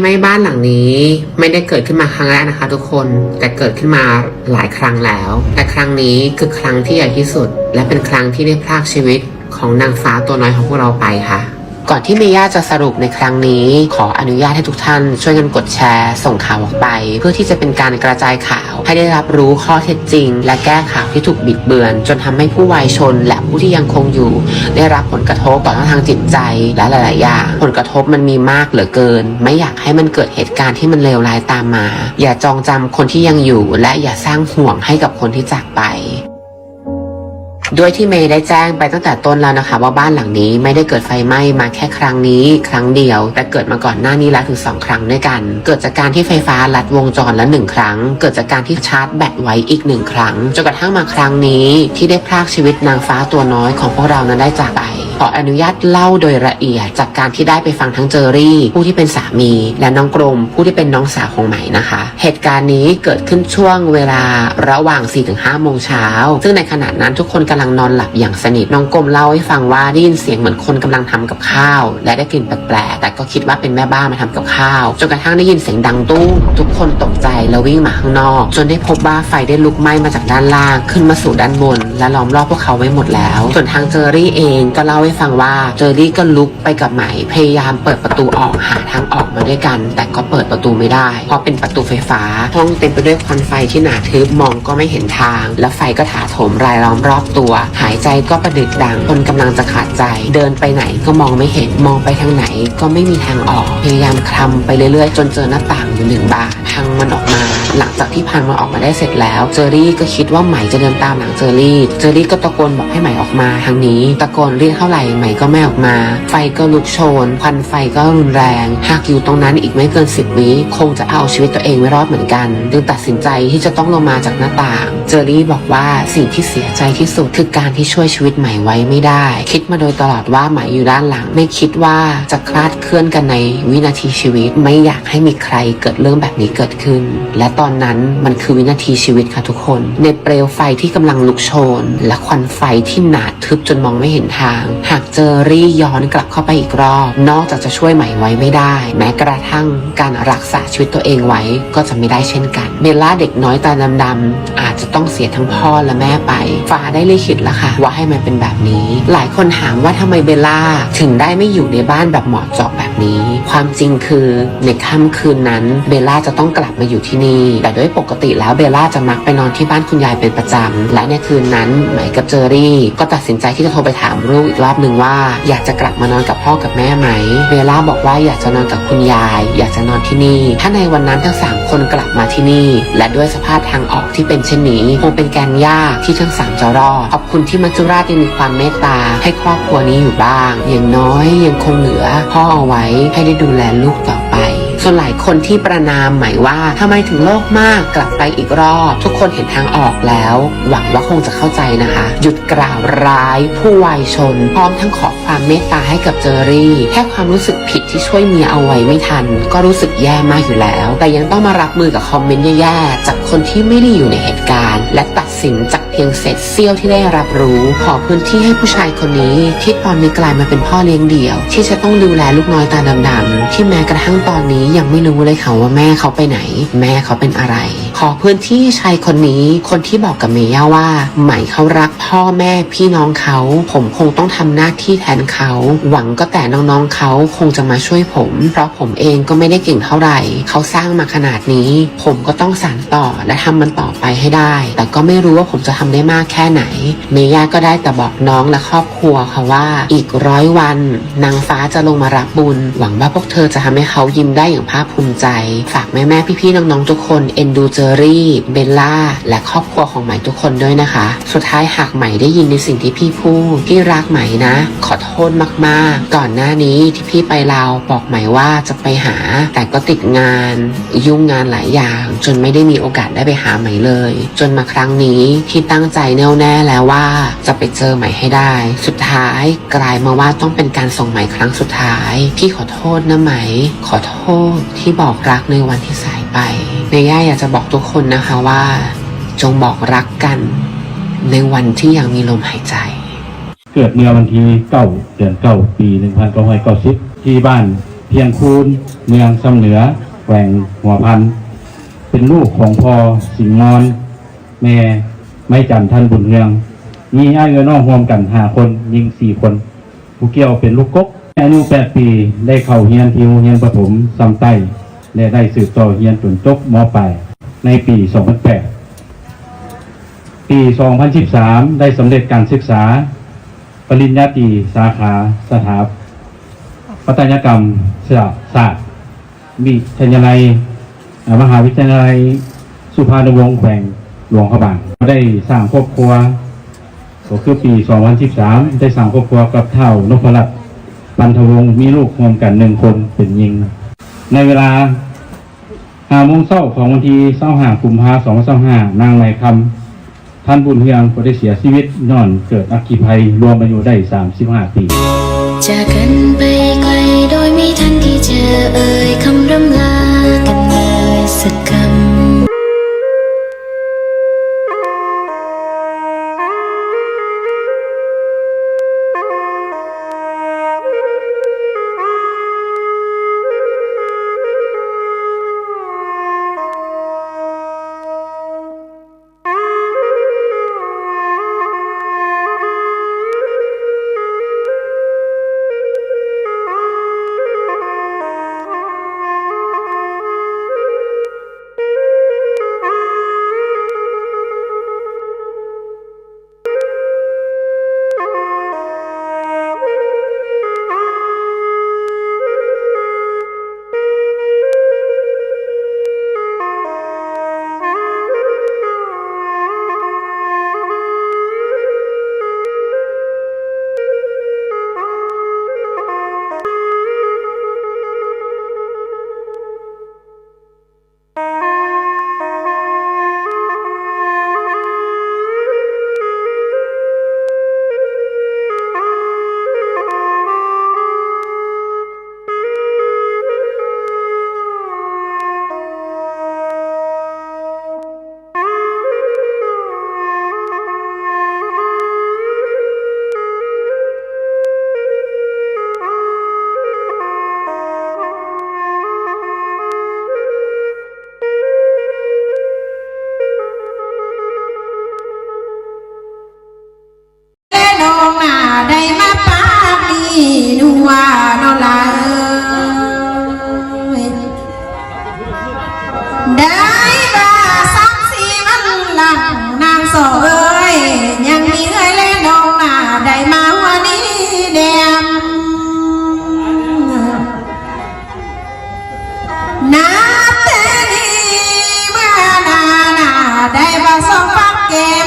ไหม้บ้านหลังนี้ ไม่ได้เกิดขึ้นมาครั้งแรกนะคะ ทุกคนแต่เกิดขึ้นมาหลายครั้งแล้ว แต่ครั้งนี้คือครั้งที่ใหญ่ที่สุด และเป็นครั้งที่ได้พรากชีวิตของนางฟ้าตัวน้อยของพวกเราไปค่ะ ก่อนที่เมย่าจะสรุปในครั้งนี้ ขออนุญาตให้ทุกท่าน ช่วยกันกดแชร์ ส่งข่าวออกไป เพื่อที่จะเป็นการกระจายข่าว ให้ได้รับรู้ข้อเท็จจริง และแก้ข่าวที่ถูกบิดเบือน จนทำให้ผู้วายชน และผู้ที่ยังคงอยู่ ได้รับผลกระทบต่อทั้งทางจิตใจและหลาย ๆ อย่าง ผลกระทบมันมีมากเหลือเกิน ไม่อยากให้มันเกิดเหตุการณ์ที่มันเลวร้ายตามมา อย่าจองจำคนที่ยังอยู่ และอย่าสร้างห่วงให้กับคนที่จากไป ด้วยที่เมย์ได้แจ้งไปตั้งแต่ต้นแล้วนะคะ ว่าบ้านหลังนี้ไม่ได้เกิดไฟไหม้มาแค่ครั้งนี้ ครั้งเดียว แต่เกิดมาก่อนหน้านี้แล้วถึงสองครั้งด้วยกัน เกิดจากการที่ไฟฟ้าลัดวงจรละหนึ่งครั้ง เกิดจากการที่ชาร์จแบตไว้อีกหนึ่งครั้งจนกระทั่งมาครั้งนี้ที่ได้พรากชีวิตนางฟ้าตัวน้อยของพวกเรานั้นได้จากไป ขออนุญาตเล่าโดยละเอียด จากการที่ได้ไปฟังทั้งเจอรี่ ผู้ที่เป็นสามี และน้องกรมผู้ที่เป็นน้องสาวของไหมนะคะ เหตุการณ์นี้เกิดขึ้นช่วงเวลาระหว่าง 4-5 โมงเช้า ซึ่งในขณะนั้นทุกคนกำลังนอนหลับอย่างสนิทน้องกรมเล่าให้ฟังว่าได้ยินเสียงเหมือนคนกำลังทำกับข้าว และได้กลิ่นแปลกๆแต่ก็คิดว่าเป็นแม่บ้านมาทำกับข้าวจนกระทั่งได้ยินเสียงดังตุ้มทุกคนตกใจแล้ววิ่งมาข้างนอก จนได้พบว่าไฟได้ลุกไหม้มาจากด้านล่าง ขึ้นมาสู่ด้านบน และล้อมรอบพวกเขาไว้หมดแล้ว ส่วนทางเจอรี่เองก็เล่าให้ฟังว่าเจอรี่ก็ลุกไปกับไหมพยายามเปิดประตูออกหาทางออกมาด้วยกัน แต่ก็เปิดประตูไม่ได้ เพราะเป็นประตูไฟฟ้า ห้องเต็มไปด้วยควันไฟที่หนาทึบมองก็ไม่เห็นทาง และไฟก็ถาโถมรายล้อมรอบตัว หายใจก็ประดึกดังคนกำลังจะขาดใจ เดินไปไหนก็มองไม่เห็นมองไปทางไหนก็ไม่มีทางออก พยายามคลำไปเรื่อยๆ จนเจอหน้าต่างอยู่หนึ่งบานพังมันออกมา หลังจากที่พังมันออกมาได้เสร็จแล้ว เจอรี่ก็คิดว่าไหมจะเดินตามหลังเจอรี่ เจอรี่ก็ตะโกนบอกให้ไหมออกมาทางนี้ ตะโกนเรียกเท่าไหร่ไหมก็ไม่ออกมา ไฟก็ลุกโชนควันไฟก็รุนแรง หากอยู่ตรงนั้นอีกไม่เกินสิบวิคงจะเอาชีวิตตัวเองไม่รอดเหมือนกันจึงตัดสินใจที่จะต้องลงมาจากหน้าต่าง เจอรี่บอกว่าสิ่งที่เสียใจที่สุดคือการที่ช่วยชีวิตไหม่ไว้ไม่ได้ คิดมาโดยตลอดว่าไหม่อยู่ด้านหลัง ไม่คิดว่าจะคลาดเคลื่อนกันในวินาทีชีวิต ไม่อยากให้มีใครเกิดเรื่องแบบนี้เกิดขึ้น และตอนนั้นมันคือวินาทีชีวิตค่ะทุกคน ในเปลวไฟที่กำลังลุกโชน และควันไฟที่หนาทึบจนมองไม่เห็นทางหากเจอรี่ย้อนกลับเข้าไปอีกรอบ นอกจากจะช่วยไหมไว้ไม่ได้ แม้กระทั่งการรักษาชีวิตตัวเองไว้ก็จะไม่ได้เช่นกันเบลล่าเด็กน้อยตาดำๆอาจจะต้องเสียทั้งพ่อและแม่ไปฟ้าได้ลิขิตแล้วค่ะ ว่าให้มันเป็นแบบนี้ หลายคนถามว่าทำไมเบลล่าถึงได้ไม่อยู่ในบ้านแบบเหมาะเจาะแบบนี้ ความจริงคือในค่ำคืนนั้นเบลล่าจะต้องกลับมาอยู่ที่นี่ แต่ด้วยปกติแล้วเบลล่าจะมักไปนอนที่บ้านคุณยายเป็นประจำและในคืนนั้นไหมกับเจอรี่ ก็ตัดสินใจที่จะโทรไปถามลูกอีกรอบหนึ่งว่าอยากจะกลับมานอนกับพ่อกับแม่ไหมเบลล่าบอกว่าอยากจะนอนกับคุณยาย อยากจะนอนที่นี่ ถ้าในวันนั้นทั้งสามคนกลับมาที่นี่ และด้วยสภาพทางออกที่เป็นเช่นนี้คงเป็นการยากที่ทั้งสามจะรอดขอบคุณที่มัจจุราชยังมีความเมตตา ให้ครอบครัวนี้อยู่บ้าง อย่างน้อยยังคงเหลือพ่อเอาไว้ให้ได้ดูแลลูกต่อ ส่วนหลายคนที่ประนามหมายว่าทำไมถึงโลกมากกลับไปอีกรอบ ทุกคนเห็นทางออกแล้ว หวังว่าคงจะเข้าใจนะคะ หยุดกล่าวร้าย ผู้วายชน พร้อมทั้งขอความเมตตาให้กับเจอรี่แค่ความรู้สึกผิดที่ช่วยเมียเอาไว้ไม่ทัน ก็รู้สึกแย่มากอยู่แล้ว แต่ยังต้องมารับมือกับคอมเมนต์แย่ๆจากคนที่ไม่ได้อยู่ในเหตุการณ์ และตัด สินจากเพียงเศษเสี้ยวที่ได้รับรู้ ขอพื้นที่ให้ผู้ชายคนนี้ ที่ตอนนี้กลายมาเป็นพ่อเลี้ยงเดี่ยว ที่จะต้องดูแลลูกน้อยตาดำๆที่แม้กระทั่งตอนนี้ยังไม่รู้เลยค่ะว่าแม่เขาไปไหน แม่เขาเป็นอะไร ขอพื้นที่ชายคนนี้ คนที่บอกกับเมย่าว่าไหมเขารักพ่อแม่พี่น้องเขา ผมคงต้องทำหน้าที่แทนเขา หวังก็แต่น้องๆเขาคงจะมาช่วยผม เพราะผมเองก็ไม่ได้เก่งเท่าไหร่ เขาสร้างมาขนาดนี้ ผมก็ต้องสานต่อและทำมันต่อไปให้ได้ แต่ก็ไม่รู้ว่าผมจะทำได้มากแค่ไหน เมย่าก็ได้แต่บอกน้องและครอบครัวค่ะว่า อีกร้อยวันนางฟ้าจะลงมารับบุญ หวังว่าพวกเธอจะทำให้เขายิ้มได้อย่างภาคภูมิใจ ฝากแม่ๆพี่ๆน้องๆทุกคนเอ็นดูเจอรี่ เบลล่า และครอบครัวของไหมทุกคนด้วยนะคะ สุดท้ายหากไหมได้ยินในสิ่งที่พี่พูดพี่รักไหมนะ ขอโทษมากๆ ก่อนหน้านี้ที่พี่ไปลาวบอกไหมว่าจะไปหา แต่ก็ติดงาน ยุ่งงานหลายอย่าง จนไม่ได้มีโอกาสได้ไปหาไหมเลย จนมาครั้งนี้ที่ตั้งใจแน่วแน่แล้วว่า จะไปเจอไหมให้ได้ สุดท้ายกลายมาว่าต้องเป็นการส่งไหมครั้งสุดท้าย พี่ขอโทษนะไหม ขอโทษที่บอกรักในวันที่สาย ไปเมย่าอยากจะบอกทุกคนนะคะว่า จงบอกรักกัน ในวันที่ยังมีลมหายใจ เกิดเมื่อวันที่เก้าเดือนเก้าปีหนึ่งพันเก้าร้อยเก้าสิบที่บ้านเพียงคูนเมืองซ้ำเหนือแขวงหัวพัน เป็นลูกของพ่อสิงห์มอน แม่ไม่จันท่านบุญเรืองมีอ้ายเงินน้องรวมกันห้าคนยิงสี่คน ผู้เกี่ยวเป็นลูกกกอายุแปดปีได้เข้าเฮียนทิวเฮียนประถมซ้ำใต้ และได้สืบต่อเฮียนจนจบมปลายในปี 2008 ปี 2013 ได้สำเร็จการศึกษา ปริญญาตรีสาขาสถาปัตยกรรมศาสตร์วิทยาลัยเอ่อมหาวิทยาลัย สุภาณวงศ์แขวงหลวงพระบางได้สร้างครอบครัวก็คือปี 2013 ได้สร้างครอบครัวกับเท่านพรัตน์ปันทวงศ์มีลูกรวมกันหนึ่งคนเป็นยิง ในเวลา ห้าโมงเศร้าของวันที่เศร้าหากุมภาพันธ์2025นางไหลคำท่านบุญเฮียงก็ได้เสียชีวิตนอนเกิดอักขีภัยรวมอายุได้35ปีจากกัน ได้ว่าสองปักเกม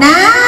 นั